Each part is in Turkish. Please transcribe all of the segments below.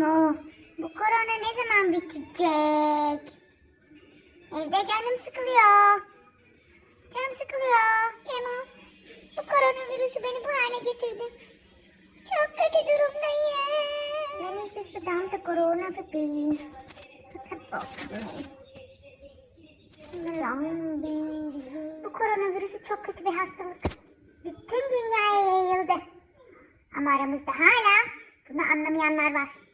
Cemo, bu korona ne zaman bitecek? Evde canım sıkılıyor. Canım sıkılıyor. Cemo, bu koronavirüsü beni bu hale getirdi. Çok kötü durumdayım. Ben işte sıdan da korona bebeğim. Bu koronavirüsü çok kötü bir hastalık. Bütün dünyaya yayıldı. Ama aramızda hala bunu anlamayanlar var.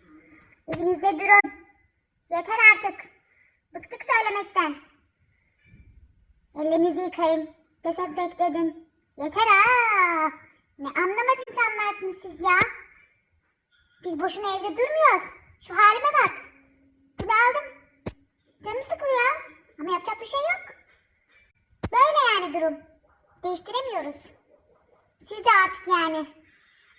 Evinizde durun. Yeter artık. Bıktık söylemekten. Ellerinizi yıkayın. Dezenfekte edin. Yeter ha. Ne anlamaz insanlarsınız siz ya. Biz boşuna evde durmuyoruz. Şu halime bak. Bunu aldım. Canım sıkılıyor. Ama yapacak bir şey yok. Böyle yani durum. Değiştiremiyoruz. Siz de artık yani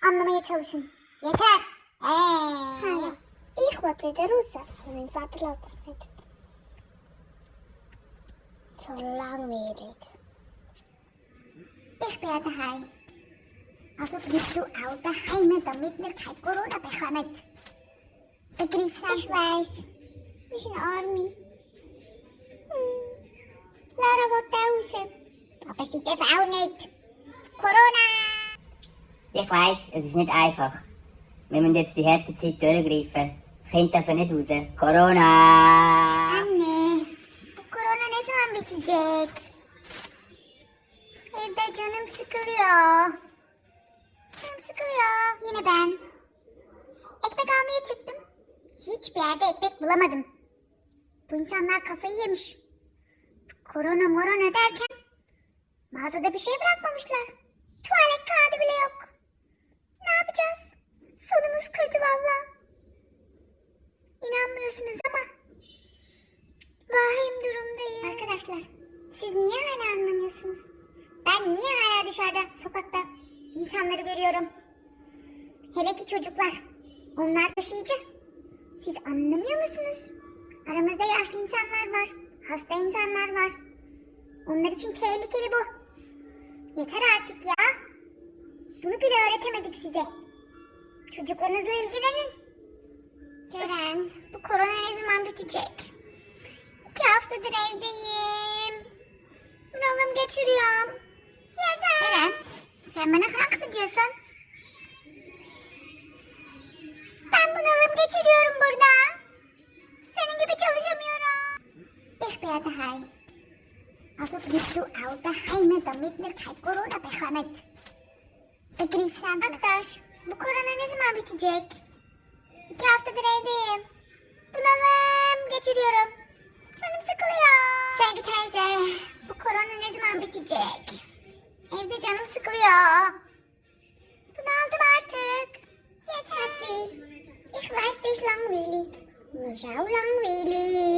anlamaya çalışın. Yeter. Eee. Ich wollte wieder raus. Mein Vater lässt mich nicht. So langweilig. Ich bin daheim. Also bleibst du auch daheim, damit wir kein Corona bekommen. Begriffst Ich weiß. Wir sind Arme. Hm. Lara will raus. Aber sie darf auch nicht. Corona! Ich weiß, es ist nicht einfach. Wir müssen jetzt die harte Zeit durchgreifen. Raus. Corona! Anne, bu korona ne zaman bitecek? Evde canım sıkılıyor. Canım sıkılıyor. Yine ben. Ekmek almaya çıktım. Hiçbir yerde ekmek bulamadım. Bu insanlar kafayı yemiş. Korona morona derken mağazada bir şey bırakmamışlar. Tuvalet kağıdı bile yok. Ne yapacağız? Sonumuz kötü valla. İnanmıyorsunuz ama Vahim durumdayım. Arkadaşlar siz niye hala anlamıyorsunuz? Ben niye hala dışarıda sokakta insanları görüyorum? Hele ki çocuklar. Onlar taşıyıcı. Siz anlamıyor musunuz? Aramızda yaşlı insanlar var. Hasta insanlar var. Onlar için tehlikeli bu. Yeter artık ya. Bunu bile öğretemedik size. Çocuklarınızla ilgilenin. Ceren, bu korona ne zaman bitecek? İki haftadır evdeyim. Geçiriyorum. Yeter. Ceren, sen bana hak mı diyorsun? Ben bunalım geçiriyorum burada. Senin gibi çalışamıyorum. Ich bin daheim. Also bleibst du auch daheim, damit wir kein Corona bekommen. Begriffst du? Arkadaş, bu korona ne zaman bitecek? İki haftadır evdeyim. Bunalım geçiriyorum. Canım sıkılıyor. Korona ne zaman bitecek? Evde canım sıkılıyor. Bunaldım artık. Yeter. Ich weiß dich langweilig. Mich auch langweilig.